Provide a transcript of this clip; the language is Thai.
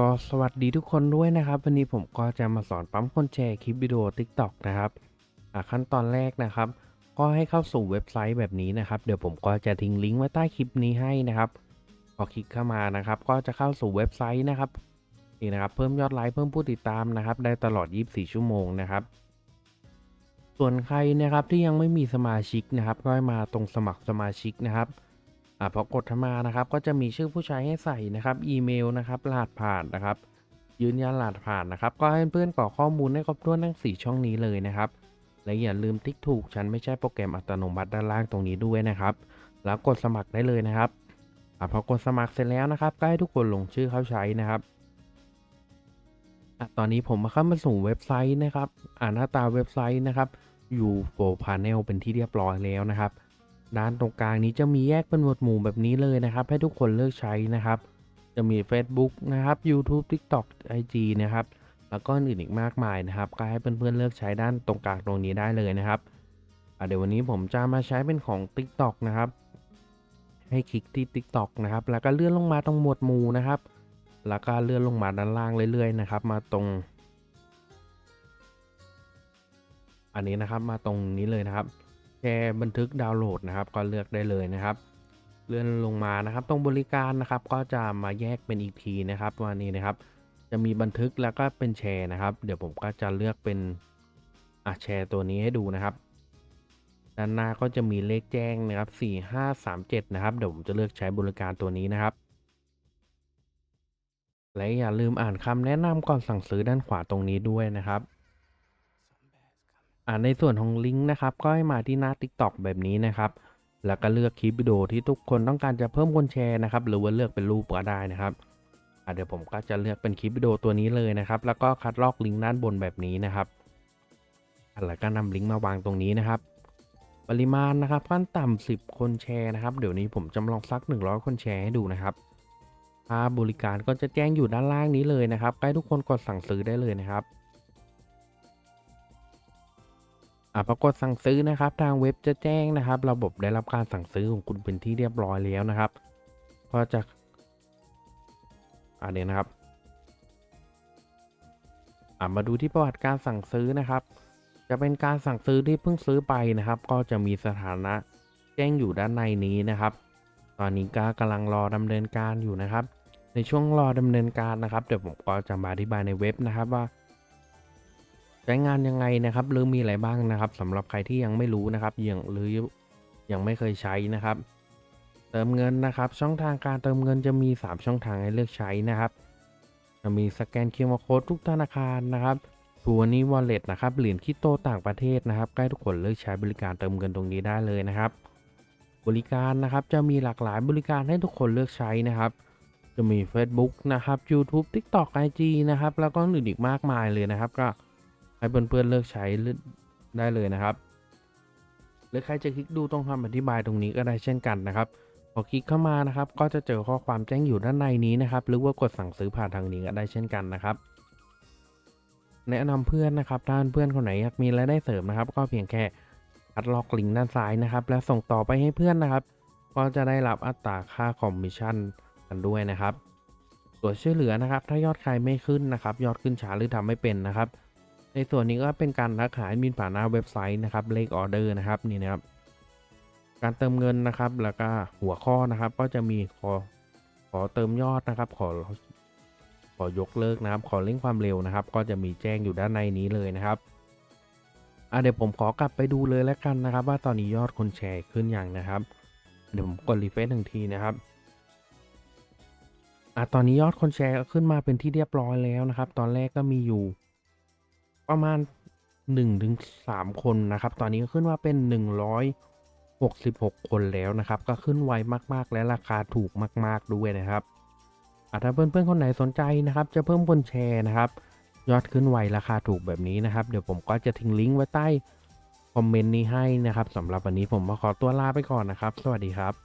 ก็สวัสดีทุกคนด้วยนะครับ วันนี้ผมก็จะมาสอนปั๊มคนแชร์คลิปวิดีโอ TikTok นะครับขั้นตอนแรกนะครับ ก็ให้เข้าสู่เว็บไซต์แบบนี้นะครับ เดี๋ยวผมก็จะทิ้งลิงก์ไว้ใต้คลิปนี้ให้นะครับพอคลิกเข้ามานะครับ ก็จะเข้าสู่เว็บไซต์นะครับนี่นะครับ เพิ่มยอดไลค์เพิ่มผู้ติดตามนะครับ ได้ตลอด 24 ชั่วโมงนะครับ ส่วนใครนะครับที่ยังไม่มีสมาชิกนะครับก็มาตรงสมัครสมาชิกนะครับ อ่าพอกดเข้ามานะครับ ก็จะมีชื่อผู้ใช้ให้ใส่นะครับอีเมลนะครับรหัสผ่านนะครับ ยืนยันรหัสผ่านนะครับ ก็ให้เพื่อนกรอกข้อมูลให้ครบถ้วนทั้ง 4 ช่องนี้เลยนะครับและอย่าลืมติ๊กถูกฉันไม่ใช่โปรแกรมอัตโนมัติด้านล่างตรงนี้ด้วยนะครับ แล้วกดสมัครได้เลยนะครับอพอกดสมัครเสร็จแล้วนะครับก็ให้ทุกคนลงชื่อเข้าใช้นะครับอตอนนี้ผมมาเข้ามาสู่เว็บไซต์นะครับ อ่าหน้าตาเว็บไซต์นะครับ อยู่โฟร์พาเนลเป็นที่เรียบร้อยแล้วนะครับ ด้านตรงกลางนี้จะมีแยกเป็นหมวดหมู่แบบนี้เลยนะครับ ให้ทุกคนเลือกใช้นะครับ จะมี Facebook นะครับ YouTube TikTok IG นะครับ แล้วก็อื่นอีกมากมายนะครับ ก็ให้เพื่อนๆเลือกใช้ด้านตรงกลางตรงนี้ได้เลยนะครับเดี๋ยววันนี้ผมจะมาใช้เป็นของ TikTok นะครับ ให้คลิกที่ TikTok นะครับ แล้วก็เลื่อนลงมาตรงหมวดหมู่นะครับ แล้วก็เลื่อนลงมาด้านล่างเรื่อยๆนะครับ มาตรง อันนี้นะครับมาตรงนี้เลยนะครับ ร์บันทึกดาวน์โหลดนะครับ ก็เลือกได้เลยนะครับเลื่อนลงมานะครับ ตรงบริการนะครับก็จะมาแยกเป็นอีกทีนะครับวันนี้นะครับ จะมีบันทึกแล้วก็เป็นแชร์นะครับ เดี๋ยวผมก็จะเลือกเป็นอะแชร์ตัวนี้ให้ดูนะครับ ด้านหน้าก็จะมีเลขแจ้งนะครับ 4537 นะครับ เดี๋ยวผมจะเลือกใช้บริการตัวนี้นะครับ และอย่าลืมอ่านคำแนะนำก่อนสั่งซื้อด้านขวาตรงนี้ด้วยนะครับ อ่าในส่วนของลิงก์นะครับก็ให้มาที่หน้า TikTok แบบนี้นะครับ แล้วก็เลือกคลิปวิดีโอที่ทุกคนต้องการจะเพิ่มคนแชร์นะครับ หรือว่าเลือกเป็นรูปก็ได้นะครับอ่าเดี๋ยวผมก็จะเลือกเป็นคลิปวิดีโอตัวนี้เลยนะครับ แล้วก็คัดลอกลิงก์ด้านบนแบบนี้นะครับแล้วก็นำลิงก์มาวางตรงนี้นะครับ ปริมาณนะครับขั้นต่ำ10 คนแชร์นะครับ เดี๋ยวนี้ผมจำลองสัก 100 คนแชร์ให้ดูนะครับค่าบริการก็จะแจ้งอยู่ด้านล่างนี้เลยนะครับใกล้ทุกคนกดสั่งซื้อได้เลยนะครับ อ่าปรากฏสั่งซื้อนะครับ ทางเว็บจะแจ้งนะครับ ระบบได้รับการสั่งซื้อของคุณเป็นที่เรียบร้อยแล้วนะครับก็จะอันนี้นะครับอ่ามาดูที่ประวัติการสั่งซื้อนะครับ จะเป็นการสั่งซื้อที่เพิ่งซื้อไปนะครับ ก็จะมีสถานะแจ้งอยู่ด้านในนี้นะครับ ตอนนี้ก็กำลังรอดำเนินการอยู่นะครับ ในช่วงรอดำเนินการนะครับเดี๋ยวผมก็จะมาอธิบายในเว็บนะครับว่า ใช้งานยังไงนะครับหรือมีอะไรบ้างนะครับสำหรับใครที่ยังไม่รู้นะครับยังหรือยังไม่เคยใช้นะครับ เติมเงินนะครับ ช่องทางการเติมเงินจะมี 3 ช่องทางให้เลือกใช้นะครับ จะมีสแกน QR Code ทุกธนาคารนะครับทัวนี้ Wallet นะครับเหรียญคริปโตต่างประเทศนะครับใกล้ทุกคนเลือกใช้บริการเติมเงินตรงนี้ได้เลยนะครับ บริการนะครับจะมีหลากหลายบริการให้ทุกคนเลือกใช้นะครับ จะมี Facebook นะครับ YouTube TikTok IG นะครับแล้วก็อื่นอีกมากมายเลยนะครับก็ ให้เพื่อนๆเลือกใช้ได้เลยนะครับหรือใครจะคลิกดูตรงคำอธิบายตรงนี้ก็ได้เช่นกันนะครับพอคลิกเข้ามานะครับ ก็จะเจอข้อความแจ้งอยู่ด้านในนี้นะครับ หรือว่ากดสั่งซื้อผ่านทางนี้ก็ได้เช่นกันนะครับ แนะนำเพื่อนนะครับถ้าเพื่อนคนไหนอยากมีรายได้เสริมนะครับ ก็เพียงแค่คัดล็อกลิงก์ด้านซ้ายนะครับ และส่งต่อไปให้เพื่อนนะครับ ก็จะได้รับอัตราค่าคอมมิชชั่นกันด้วยนะครับ ส่วนช่วยเหลือนะครับ ถ้ายอดใครไม่ขึ้นนะครับ ยอดขึ้นช้าหรือทำไม่เป็นนะครับ ในส่วนนี้ก็เป็นการรักษาอดมินผ่านหน้าเว็บไซต์นะครับเลขออเดอร์นะครับนี่นะครับ การเติมเงินนะครับ แล้วก็หัวข้อนะครับ ก็จะมีขอขอเติมยอดนะครับ ขอขอยกเลิกนะครับ ขอเร่งความเร็วนะครับ ก็จะมีแจ้งอยู่ด้านในนี้เลยนะครับอะเดี๋ยวผมขอกลับไปดูเลยแล้วกันนะครับ ว่าตอนนี้ยอดคนแชร์ขึ้นอย่างนะครับ เดี๋ยวผมกดรีเฟซหนึ่งทีนะครับอะตอนนี้ยอดคนแชร์ขึ้นมาเป็นที่เรียบร้อยแล้วนะครับ ตอนแรกก็มีอยู่ ประมาณ 1-3ถึงคนนะครับ ตอนนี้ก็ขึ้นมาเป็น 166 คนแล้วนะครับ ก็ขึ้นไวมากๆและราคาถูกมาก ๆด้วยนะครับถ้าเพื่อนๆคนไหนสนใจนะครับ จะเพิ่มคนแชร์นะครับ ยอดขึ้นไวราคาถูกแบบนี้นะครับ เดี๋ยวผมก็จะทิ้งลิงก์ไว้ใต้คอมเมนต์นี้ให้นะครับสำหรับวันนี้ผมขอตัวลาไปก่อนนะครับ สวัสดีครับ